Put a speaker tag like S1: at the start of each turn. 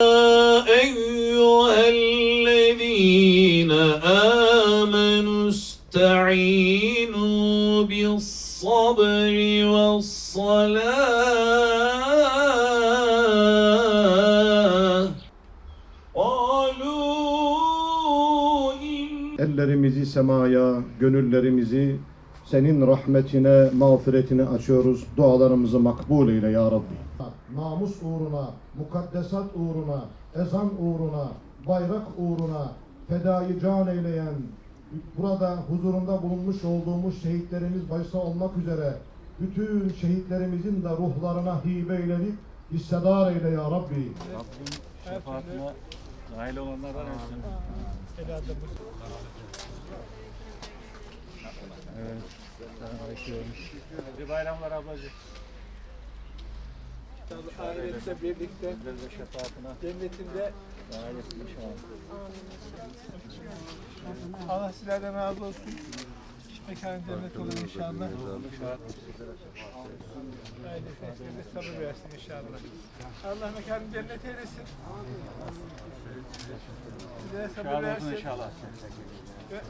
S1: أيها الذين آمنوا استعينوا بالصبر والصلاة قالوا إن
S2: Ellerimizi semaya, gönüllerimizi senin rahmetine, mağfiretine açıyoruz. Dualarımızı makbul eyle ya Rabbi. Namus uğruna, mukaddesat uğruna, ezan uğruna, bayrak uğruna fedayı can eyleyen, burada huzurunda bulunmuş olduğumuz şehitlerimiz başta olmak üzere bütün şehitlerimizin de ruhlarına hibe eyledik, hissedar eyle ya Rabbi.
S3: Şefaatine nail olanlardan olsun. Evet. Selamünaleyküm. Hadi bayramlar ablacığım.
S4: Ahirette birlikte cennetinde. Allah sizlerden razı olsun. Mekanı cennet olur inşallah. Ailesine sabır versin inşallah. Allah mekanı cennet eylesin. Sizlere sabır versin.
S3: inşallah.
S4: Ve